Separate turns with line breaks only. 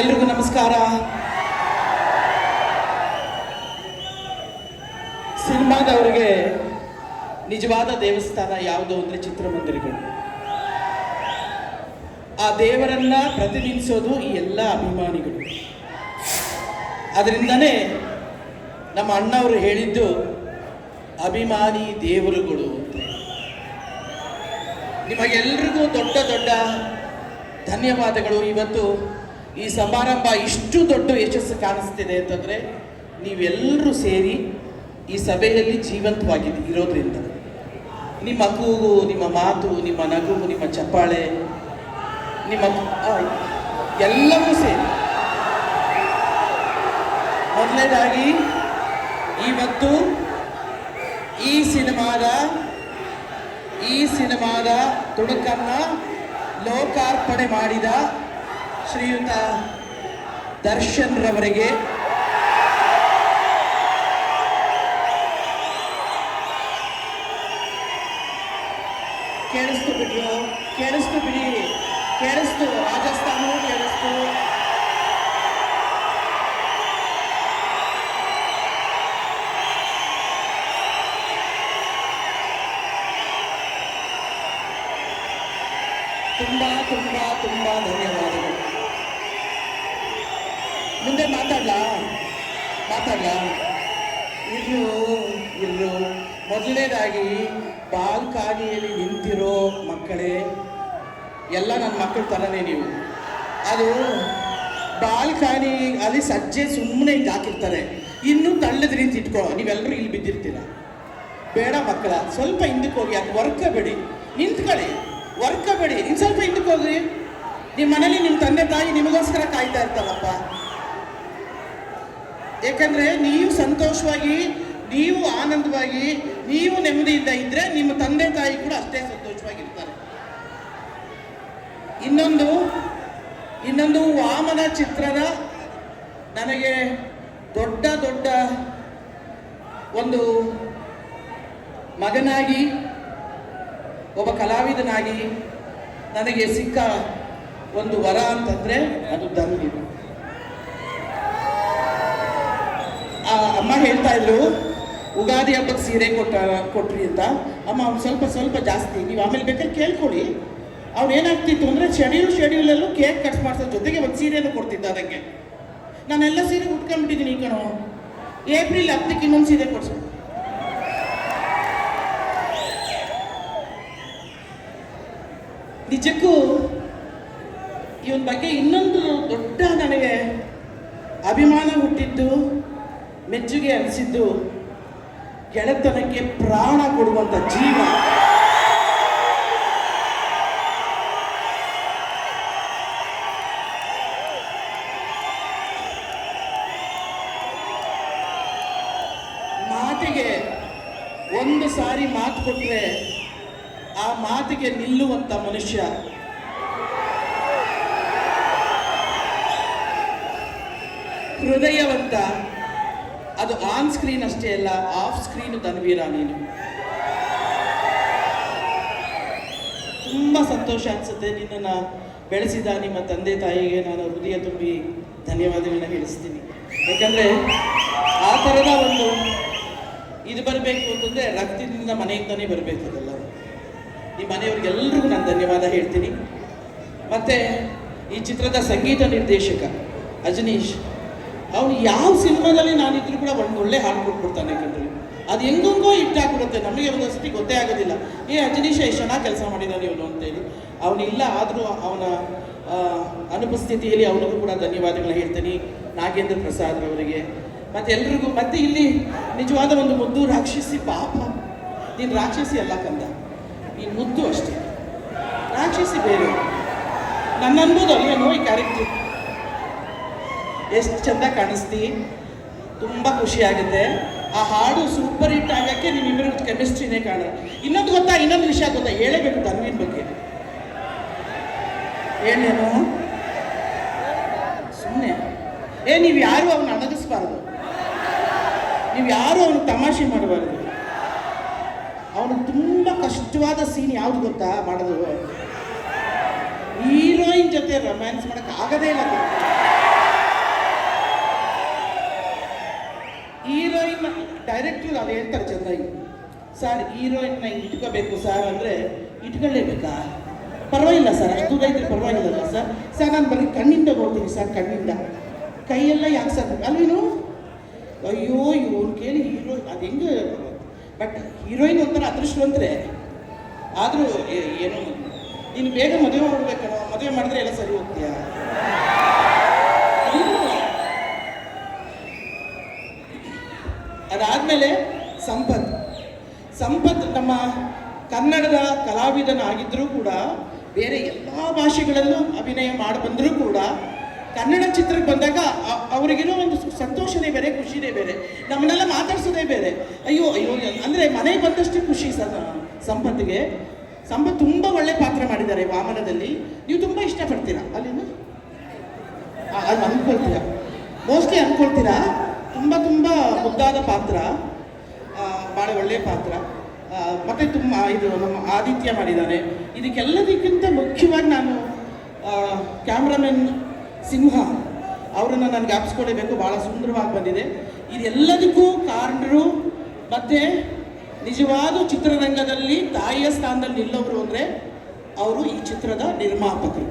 ಎಲ್ರಿಗೂ ನಮಸ್ಕಾರ. ಸಿನಿಮಾದವರಿಗೆ ನಿಜವಾದ ದೇವಸ್ಥಾನ ಯಾವುದು ಅಂದರೆ ಚಿತ್ರಮಂದಿರಗಳು. ಆ ದೇವರನ್ನ ಪ್ರತಿನಿಧಿಸೋದು ಈ ಎಲ್ಲ ಅಭಿಮಾನಿಗಳು. ಅದರಿಂದನೇ ನಮ್ಮ ಅಣ್ಣವರು ಹೇಳಿದ್ದು ಅಭಿಮಾನಿ ದೇವರುಗಳು ಅಂತ. ನಿಮಗೆಲ್ರಿಗೂ ದೊಡ್ಡ ದೊಡ್ಡ ಧನ್ಯವಾದಗಳು. ಇವತ್ತು ಈ ಸಮಾರಂಭ ಇಷ್ಟು ದೊಡ್ಡ ಯಶಸ್ಸು ಕಾಣಿಸ್ತಿದೆ ಅಂತಂದರೆ ನೀವೆಲ್ಲರೂ ಸೇರಿ ಈ ಸಭೆಯಲ್ಲಿ ಜೀವಂತವಾಗಿ ಇರೋದ್ರಿಂದ. ನಿಮ್ಮ ಕೂಗು, ನಿಮ್ಮ ಮಾತು, ನಿಮ್ಮ ನಗು, ನಿಮ್ಮ ಚಪ್ಪಾಳೆ, ನಿಮ್ಮ ಎಲ್ಲವೂ ಸೇರಿ. ಮೊದಲನೇದಾಗಿ ಇವತ್ತು ಈ ಸಿನಿಮಾದ ಈ ಸಿನಿಮಾದ ತುಣುಕನ್ನು ಲೋಕಾರ್ಪಣೆ ಮಾಡಿದ ಶ್ರೀಯುತ ದರ್ಶನ್ ರವರಿಗೆ. ಕೇಳಿಸ್ತು ಬಿಡಿಯೋ ಕೇಳಿಸ್ತು ಬಿಡಿ ಕೇಳಿಸ್ತು ರಾಜಸ್ಥಾನವೂ ಕೇಳಿಸ್ತು. ತುಂಬಾ ತುಂಬಾ ತುಂಬಾ ಧನ್ಯವಾದಗಳು. ಮುಂದೆ ಮಾತಾಡ್ಲಾ? ಮಾತಾಡ್ಲಾ? ಇರು ಇರು ಮೊದಲನೇದಾಗಿ ಬಾಲ್ಕಾನಿಯಲ್ಲಿ ನಿಂತಿರೋ ಮಕ್ಕಳೇ, ಎಲ್ಲ ನನ್ನ ಮಕ್ಕಳ ಥರನೇ ನೀವು. ಅದು ಬಾಲ್ಕಾನಿ ಅಲ್ಲಿ ಸಜ್ಜೆ ಸುಮ್ಮನೆ ಹಿಂಗೆ ಹಾಕಿರ್ತಾರೆ. ಇನ್ನೂ ತಳ್ಳದ ರೀತಿ ಇಟ್ಕೋ ನೀವೆಲ್ಲರೂ ಇಲ್ಲಿ ಬಿದ್ದಿರ್ತೀರ. ಬೇಡ ಮಕ್ಕಳ, ಸ್ವಲ್ಪ ಹಿಂದಕ್ಕೆ ಹೋಗಿ ಅದು ವರ್ಕಬೇಡಿ. ನಿಂತ್ಕೊಳ್ಳಿ, ವರ್ಕಬೇಡಿ. ಇನ್ನು ಸ್ವಲ್ಪ ಹಿಂದಕ್ಕೆ ಹೋಗ್ರಿ. ನಿಮ್ಮ ಮನೇಲಿ ನಿಮ್ಮ ತಂದೆ ತಾಯಿ ನಿಮಗೋಸ್ಕರ ಕಾಯ್ತಾ ಇರ್ತಾರಪ್ಪ. ಯಾಕಂದ್ರೆ ನೀವು ಸಂತೋಷವಾಗಿ, ನೀವು ಆನಂದವಾಗಿ, ನೀವು ನೆಮ್ಮದಿಯಿಂದ ಇದ್ದರೆ ನಿಮ್ಮ ತಂದೆ ತಾಯಿ ಕೂಡ ಅಷ್ಟೇ ಸಂತೋಷವಾಗಿರ್ತಾರೆ. ಇನ್ನೊಂದು ಇನ್ನೊಂದು ವಾಮನ ಚಿತ್ರದ ನನಗೆ ದೊಡ್ಡ ದೊಡ್ಡ ಒಂದು ಮಗನಾಗಿ, ಒಬ್ಬ ಕಲಾವಿದನಾಗಿ ನನಗೆ ಸಿಕ್ಕ ಒಂದು ವರ ಅಂತಂದ್ರೆ ಅದು ಧನ್ಯ ಆ ಅಮ್ಮ ಹೇಳ್ತಾ ಇದ್ರು, ಉಗಾದಿ ಹಬ್ಬಕ್ಕೆ ಸೀರೆ ಕೊಟ್ಟ, ಕೊಟ್ರಿ ಅಂತ. ಅಮ್ಮ, ಅವ್ನು ಸ್ವಲ್ಪ ಸ್ವಲ್ಪ ಜಾಸ್ತಿ, ನೀವು ಆಮೇಲೆ ಬೇಕಾದ್ರೆ ಕೇಳ್ಕೊಳ್ಳಿ ಅವ್ನು ಏನಾಗ್ತಿತ್ತು ಅಂದರೆ ಶೆಡ್ಯೂಲ್ ಶೆಡ್ಯೂಲಲ್ಲೂ ಕೇಕ್ ಕಟ್ ಮಾಡಿಸೋ ಜೊತೆಗೆ ಒಂದು ಸೀರೆನೂ ಕೊಡ್ತಿದ್ದ ಅದಕ್ಕೆ ನಾನೆಲ್ಲ ಸೀರೆ ಉಟ್ಕೊಂಡ್ಬಿಟ್ಟಿದ್ದೀನಿ ಕಣೋ. ಏಪ್ರಿಲ್ ಹತ್ತಕ್ಕೆ ಇನ್ನೊಂದು ಸೀರೆ ಕೊಡ್ಸು. ನಿಜಕ್ಕೂ, ಇವನ ಬಗ್ಗೆ ಇನ್ನೊಂದು ದೊಡ್ಡ ನನಗೆ ಅಭಿಮಾನ ಹುಟ್ಟಿದ್ದು ಮೆಚ್ಚುಗೆ ಅನಿಸಿದ್ದು ಗೆಳೆತನಕ್ಕೆ ಪ್ರಾಣ ಕೊಡುವಂಥ ಜೀವ. ಮಾತಿಗೆ ಒಂದು ಸಾರಿ ಮಾತು ಕೊಟ್ಟರೆ ಆ ಮಾತಿಗೆ ನಿಲ್ಲುವಂಥ ಮನುಷ್ಯ. ಹೃದಯವಂತ ಅದು ಆನ್ ಸ್ಕ್ರೀನ್ ಅಷ್ಟೇ ಅಲ್ಲ ಆಫ್ ಸ್ಕ್ರೀನ್ ತನ್ವೀರ ನೀನು. ತುಂಬ ಸಂತೋಷ ಅನಿಸುತ್ತೆ ನಿನ್ನನ್ನು ಬೆಳೆಸಿದ ನಿಮ್ಮ ತಂದೆ ತಾಯಿಗೆ ನಾನು ಹೃದಯ ತುಂಬಿ ಧನ್ಯವಾದಗಳನ್ನ ಹೇಳಿಸ್ತೀನಿ. ಯಾಕಂದರೆ ಆ ಥರದ ಒಂದು ಇದು ಬರಬೇಕು ಅಂತಂದರೆ ರಕ್ತದಿಂದ ಮನೆಯಿಂದನೇ ಬರಬೇಕು ಅದೆಲ್ಲ. ಈ ಮನೆಯವ್ರಿಗೆಲ್ಲರಿಗೂ ನಾನು ಧನ್ಯವಾದ ಹೇಳ್ತೀನಿ. ಮತ್ತು ಈ ಚಿತ್ರದ ಸಂಗೀತ ನಿರ್ದೇಶಕ ಅಜನೀಶ್ ಅವನು ಯಾವ ಸಿನಿಮಾದಲ್ಲಿ ನಾನಿದ್ರು ಕೂಡ ಒಂದು ಒಳ್ಳೆ ಹಾಡು ಕೊಟ್ಬಿಡ್ತಾನೆ ಕಣ್ರಿ ಅದು ಹಿಟ್ ಆಗ್ಬಿಡುತ್ತೆ. ನಮಗೆ ಒಂದೊಂದ್ಸತಿ ಗೊತ್ತೇ ಆಗೋದಿಲ್ಲ. ಏ, ಅಜನೀಶ, ಎಷ್ಟು ಚೆನ್ನಾಗಿ ಕೆಲಸ ಮಾಡಿದ್ದಾನೆ ಇವನು ಅಂತೇಳಿ ಅವನಿಲ್ಲ ಆದರೂ ಅವನ ಅನುಪಸ್ಥಿತಿಯಲ್ಲಿ ಅವನಿಗೂ ಕೂಡ ಧನ್ಯವಾದಗಳು ಹೇಳ್ತೀನಿ. ನಾಗೇಂದ್ರ ಪ್ರಸಾದ್ ಅವರಿಗೆ ಮತ್ತು ಎಲ್ರಿಗೂ, ಮತ್ತೆ ಇಲ್ಲಿ ನಿಜವಾದ ಒಂದು ಮುದ್ದು ರಾಕ್ಷಸಿ ಪಾಪ. ನೀನು ರಾಕ್ಷಸಿ ಅಲ್ಲ ಕಂದ. ನೀನು ಮುದ್ದು ಅಷ್ಟೇ. ರಾಕ್ಷಸಿ ಬೇರೆ. ನನ್ನ ಅನ್ಬೋದು ಅಲ್ಲೇನೋ ಈ ಕ್ಯಾರೆಕ್ಟರ್ ಎಷ್ಟು ಚೆಂದ ಕಾಣಿಸ್ತಿ. ತುಂಬ ಖುಷಿ ಆಗುತ್ತೆ ಆ ಹಾಡು ಸೂಪರ್ ಹಿಟ್ ಆಗಕ್ಕೆ ನಿಮ್ಮಿಬ್ಬರ ಕೆಮಿಸ್ಟ್ರಿನೇ ಕಾಣ ಇನ್ನೊಂದು ಗೊತ್ತಾ, ಇನ್ನೊಂದು ವಿಷಯ ಗೊತ್ತಾ? ಹೇಳಬೇಕು ತನ್ವಿನ ಬಗ್ಗೆ. ಏನೇನು? ಸುಮ್ಮನೆ ಏ, ನೀವು ಯಾರು ಅವನ್ನ ಅಣಗಿಸ್ಬಾರ್ದು ನೀವು ಯಾರು ಅವನು ತಮಾಷೆ ಮಾಡಬಾರ್ದು. ಅವನು ತುಂಬ ಕಷ್ಟವಾದ ಸೀನ್ ಯಾವ್ದು ಗೊತ್ತಾ? ಮಾಡೋದು. ಹೀರೋಯಿನ್ ಜೊತೆ ರೊಮ್ಯಾನ್ಸ್ ಮಾಡೋಕ್ಕೆ ಆಗದೇ ಇಲ್ಲ ಗೊತ್ತಾ? ಡೈರೆಕ್ಟ್ರು ಅದು ಹೇಳ್ತಾರೆ ಚೆನ್ನಾಗಿ ಸರ್ ಹೀರೋಯಿನ್ನ ಇಟ್ಕೋಬೇಕು ಸರ್ ಅಂದರೆ ಇಟ್ಕೊಳ್ಳೇಬೇಕಾ? ಪರವಾಗಿಲ್ಲ ಸರ್ ಅಷ್ಟು ದೂರ ಇದ್ರೆ ಪರವಾಗಿಲ್ಲ ಸರ್ ಸರ್ ನಾನು ಬರೀ ಕಣ್ಣಿಂದ ನೋಡ್ತೀನಿ ಸರ್ ಕಣ್ಣಿಂದ. ಕೈಯೆಲ್ಲ ಯಾಕೆ ಸರ್ ಅಲ್ವೇನು? ಅಯ್ಯೋ, ಇವನು ಕೇಳಿ ಹೀರೋ ಅದು ಹೆಂಗೆ ಬಟ್ ಹೀರೋಯಿನ್ ಒಂಥರ ಅದೃಷ್ಟವಂತರೆ ಆದರೂ ಏನು, ನೀನು ಬೇಗ ಮದುವೆ ಮಾಡ್ಬೇಕೋ ಮದುವೆ ಮಾಡಿದ್ರೆ ಎಲ್ಲ ಸರಿ ಹೋಗ್ತೀಯಾ? ಅದಾದಮೇಲೆ ಸಂಪತ್. ಸಂಪತ್ ನಮ್ಮ ಕನ್ನಡದ ಕಲಾವಿದನಾಗಿದ್ದರೂ ಕೂಡ, ಬೇರೆ ಎಲ್ಲ ಭಾಷೆಗಳಲ್ಲೂ ಅಭಿನಯ ಮಾಡಿ ಬಂದರೂ ಕೂಡ, ಕನ್ನಡ ಚಿತ್ರಕ್ಕೆ ಬಂದಾಗ ಅವರಿಗಿರೋ ಒಂದು ಸಂತೋಷನೇ ಬೇರೆ, ಖುಷಿನೇ ಬೇರೆ. ನಮ್ಮನ್ನೆಲ್ಲ ಮಾತಾಡ್ಸೋದೇ ಬೇರೆ. ಅಯ್ಯೋ ಅಯ್ಯೋ ಅಂದರೆ ಮನೆಗೆ ಬಂದಷ್ಟು ಖುಷಿ ಸರ್ ಸಂಪತ್ತಿಗೆ. ಸಂಪತ್ ತುಂಬ ಒಳ್ಳೆ ಪಾತ್ರ ಮಾಡಿದ್ದಾರೆ ವಾಮನದಲ್ಲಿ. ನೀವು ತುಂಬ ಇಷ್ಟಪಡ್ತೀರಾ? ಅಲ್ಲಿಂದ? ಅದು ಅಂದ್ಕೊಳ್ತೀರಾ? ಮೋಸ್ಟ್ಲಿ ಅನ್ಕೊಳ್ತೀರಾ ತುಂಬ ತುಂಬ ಮುದ್ದಾದ ಪಾತ್ರ ಭಾಳ ಒಳ್ಳೆಯ ಪಾತ್ರ. ಮತ್ತು ತುಂಬ ಇದು ನಮ್ಮ ಆದಿತ್ಯ ಮಾಡಿದ್ದಾರೆ. ಇದಕ್ಕೆಲ್ಲದಕ್ಕಿಂತ ಮುಖ್ಯವಾಗಿ ನಾನು ಕ್ಯಾಮ್ರಾಮನ್ ಸಿಂಹ ಅವರನ್ನು ನಾನು ಜ್ಞಾಪಿಸ್ಕೊಳ್ಳೇಬೇಕು ಭಾಳ ಸುಂದರವಾಗಿ ಬಂದಿದೆ. ಇದೆಲ್ಲದಕ್ಕೂ ಕಾರಣರು ಮತ್ತು ನಿಜವಾದ ಚಿತ್ರರಂಗದಲ್ಲಿ ತಾಯಿಯ ಸ್ಥಾನದಲ್ಲಿ ನಿಲ್ಲೋರು ಅಂದರೆ, ಅವರು ಈ ಚಿತ್ರದ ನಿರ್ಮಾಪಕರು.